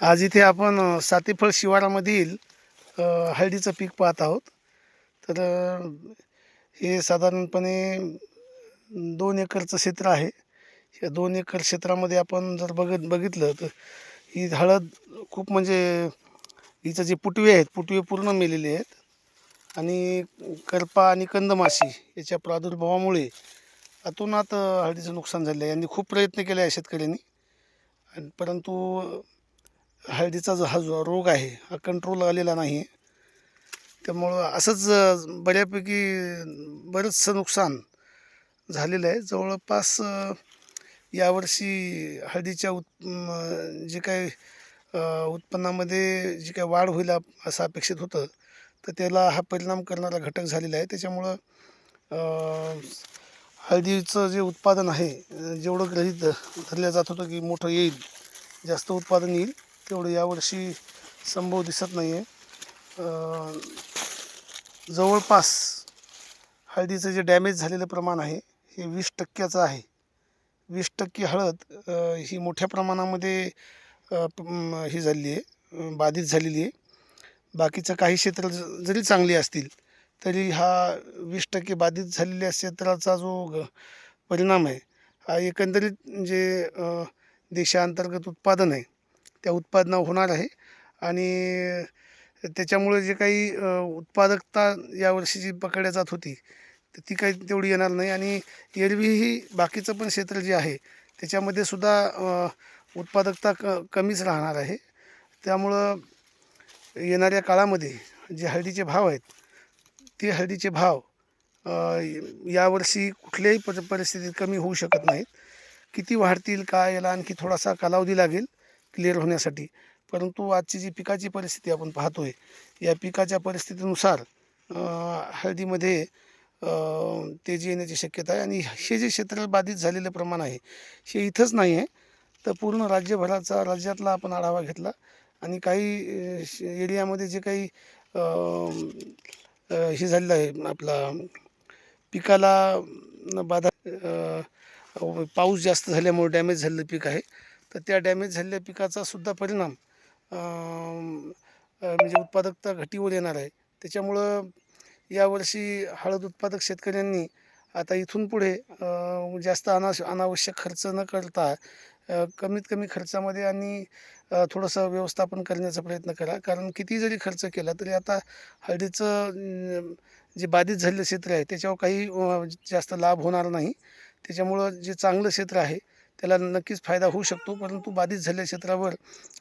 आज इथे आपण सातेफळ सातीफळ शिवारामधील हळदीचं पीक पाहत आहोत. तर हे साधारणपणे दोन एकरचं क्षेत्र आहे. या दोन एकर क्षेत्रामध्ये आपण जर बघत बघितलं तर ही हळद खूप म्हणजे हिचं जे पुटवे आहेत पुटवे पूर्ण मेलेले आहेत. आणि करपा आणि कंदमाशी याच्या प्रादुर्भावामुळे अतोनात हळदीचं नुकसान झालं आहे. यांनी खूप प्रयत्न केले आहे शेतकऱ्यांनी. परंतु हळदीचा जो हा जो रोग आहे हा कंट्रोल आलेला नाही. त्यामुळं असंच बऱ्यापैकी बरंचसं नुकसान झालेलं आहे. जवळपास यावर्षी हळदीच्या उत् जे काही उत्पन्नामध्ये जी काही वाढ होईल असं अपेक्षित होतं तर त्याला हा परिणाम करणारा घटक झालेला आहे. त्याच्यामुळं हळदीचं जे उत्पादन आहे जेवढं गृहीत धरलं जात होतं की मोठं येईल जास्त उत्पादन येईल तेवढं यावर्षी संभव दिसत नाही आहे जवळपास हळदीचं जे डॅमेज झालेलं प्रमाण आहे हे वीस टक्क्याचं आहे. वीस टक्के हळद ही मोठ्या प्रमाणामध्ये ही झालेली आहे बाधित झालेली आहे बाकीचं काही क्षेत्र ज- जरी चांगली असतील तरी हा वीस टक्के बाधित झालेल्या क्षेत्राचा जो ग- परिणाम आहे हा एकंदरीत जे देशांतर्गत उत्पादन आहे त्या उत्पादनावर होणार आहे. आणि त्याच्यामुळे जे काही उत्पादकता यावर्षी जी पकडल्या जात होती तर ती काही तेवढी येणार नाही. आणि एरवीही बाकीचं पण क्षेत्र जे आहे त्याच्यामध्ये सुद्धा उत्पादकता क कमीच राहणार आहे. त्यामुळं येणाऱ्या काळामध्ये जे हळदीचे भाव आहेत ते हळदीचे भाव यावर्षी कुठल्याही प परिस्थितीत कमी होऊ शकत नाहीत. किती वाढतील काय याला आणखी थोडासा कालावधी लागेल क्लिअर होण्यासाठी. परंतु आजची जी पिकाची परिस्थिती आपण पाहतोय या पिकाच्या परिस्थितीनुसार हळदीमध्ये तेजी येण्याची शक्यता आहे आणि हे जे क्षेत्र बाधित झालेलं प्रमाण आहे हे इथंच नाही आहे. तर पूर्ण राज्यभराचा राज्यातला आपण आढावा घेतला आणि काही श- एरियामध्ये जे काही हे झालेलं आहे आपला पिकाला बाधा पाऊस जास्त झाल्यामुळे डॅमेज झालेलं पीक आहे. तर त्या डॅमेज झालेल्या पिकाचा सुद्धा परिणाम म्हणजे उत्पादकता घटीवर येणार आहे. त्याच्यामुळं यावर्षी हळद उत्पादक शेतकऱ्यांनी आता इथून पुढे जास्त अना अनावश्यक खर्च न करता कमीत कमी खर्चामध्ये आणि थोडंसं व्यवस्थापन करण्याचा प्रयत्न करा. कारण किती जरी खर्च केला तरी आता हळदीचं जे बाधित झालेलं क्षेत्र आहे त्याच्यावर काही जास्त लाभ होणार नाही. त्याच्यामुळं जे चांगलं क्षेत्र आहे त्याला नक्कीच फायदा होऊ शकतो परंतु बाधित झालेल्या क्षेत्रावर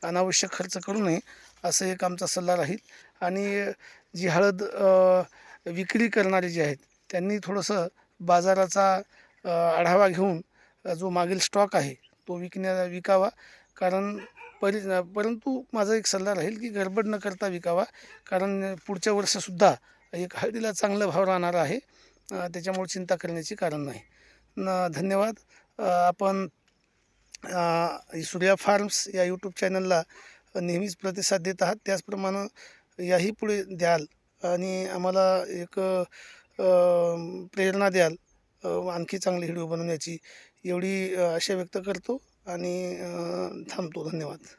अनावश्यक खर्च करू नये असं एक आमचा सल्ला राहील. आणि जी हळद विक्री करणारे जे आहेत त्यांनी थोडंसं बाजाराचा आढावा घेऊन जो मागील स्टॉक आहे तो विकण्या विकावा. कारण परि परंतु माझा एक सल्ला राहील की गडबड न करता विकावा. कारण पुढच्या वर्षसुद्धा एक हळदीला चांगला भाव राहणार आहे त्याच्यामुळे चिंता करण्याची कारण नाही. न धन्यवाद. आपण सूर्या फार्म्स या यूट्यूब चॅनलला नेहमीच प्रतिसाद देत आहात. त्याचप्रमाणे याही पुढे द्याल आणि आम्हाला एक प्रेरणा द्याल आणखी चांगले व्हिडिओ बनवण्याची. एवढी आशा व्यक्त करतो आणि थांबतो. धन्यवाद.